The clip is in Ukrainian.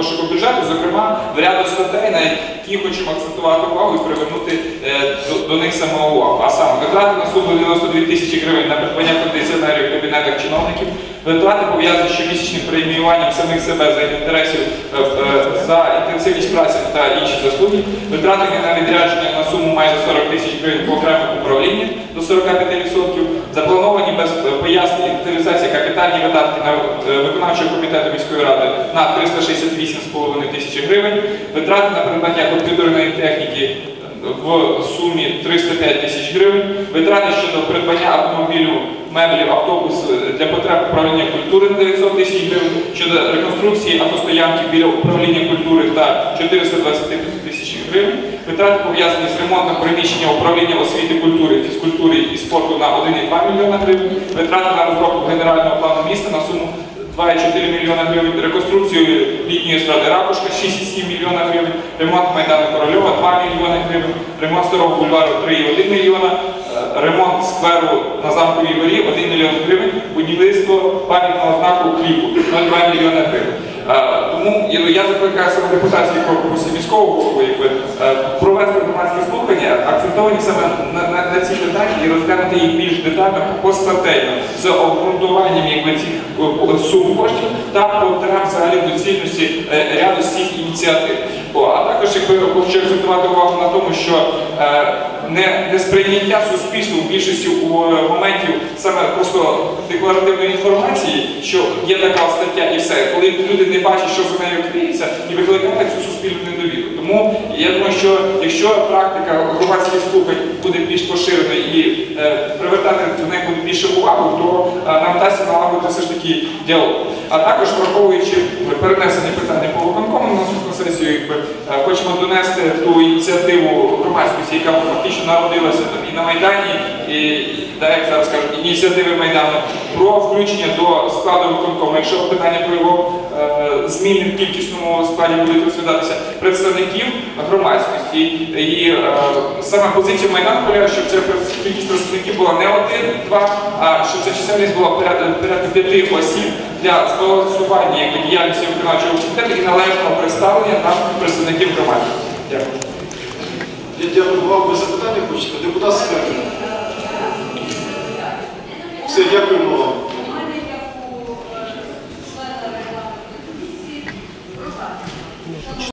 пошуку бюджету, зокрема в ряду статей, на які хочемо акцентувати увагу і привернути е, до, до них саме увагу. А саме витрати на суму 92 тисячі гривень на придбання кондиціонерів в кабінетах чиновників, витрати пов'язані з щомісячним преміюванням самих себе за інтересів е, е, за інтенсивність праці та інші заслуги, витрати на відрядження на суму майже 40 тисяч гривень по окремих управліннях до 45%, заплановані е, пояснень інвентаризація капітальні видатки на е, виконавчого комітету міської ради на 368,5 тисячі гривень, витрати на придбання комп'ютерної техніки в сумі 305 тисяч гривень, витрати щодо придбання автомобілю, меблів, автобусу для потреб управління культури на 900 тисяч гривень, щодо реконструкції автостоянки біля управління культури та 420 тисяч гривень, витрати пов'язані з ремонтом приміщення управління освіти, культури, фізкультури і спорту на 1,2 мільйона гривень, витрати на розробку генерального плану міста на суму 2,4 мільйона гривень, реконструкцію літньої естради Ракушка 6,7 мільйона гривень, ремонт Майдану Корольова 2 мільйони гривень, ремонт Старого бульвару 3,1 мільйона, е, ремонт скверу на замковій горі 1 мільйон гривень, будівництво пам'ятного знаку кліпу 0,2 мільйона гривень. Е, Тому я я закликаю саме депутатський корпус міського голови е, провести слухання, акцентовані саме на, на, на ці питання і розглянути їх більш детально постатейно з обґрунтуванням якби, цих е, сум коштів та потреб взагалі доцільності е, ряду цих ініціатив. О, а також якби, хочу акцентувати увагу на тому, що е, не, сприйняття суспільством в більшості у е, моментів саме просто декларативної інформації, що є така стаття і все, коли люди не бачать, що за нею криється, і викликає цю суспільну недовіру. Тому я думаю, що якщо практика громадських слухань буде більш поширена і е, привертати до неї буде більше увагу, то е, нам вдасться налагодити все ж таки діалог. А також враховуючи перенесення питання по виконкому на наступну сесію, якби, е, хочемо донести ту ініціативу громадськості, яка фактично народилася там, і на Майдані, і, так, як зараз кажуть, ініціативи Майдану про включення до складу виконкому, якщо питання про його е, зміни в кількісному складі будуть розглядатися представників громадськості. І е, саме позиція Майдану полягає, щоб ця кількість представників була не один, два, а щоб ця чисельність була порядка п'яти осіб для збалансування діяльності виконавчого комітету і належного представлення там представників громадськості. Дякую. Я дякую вам. Ви запитання хочете? Депутат Стернин. Все, дякуємо.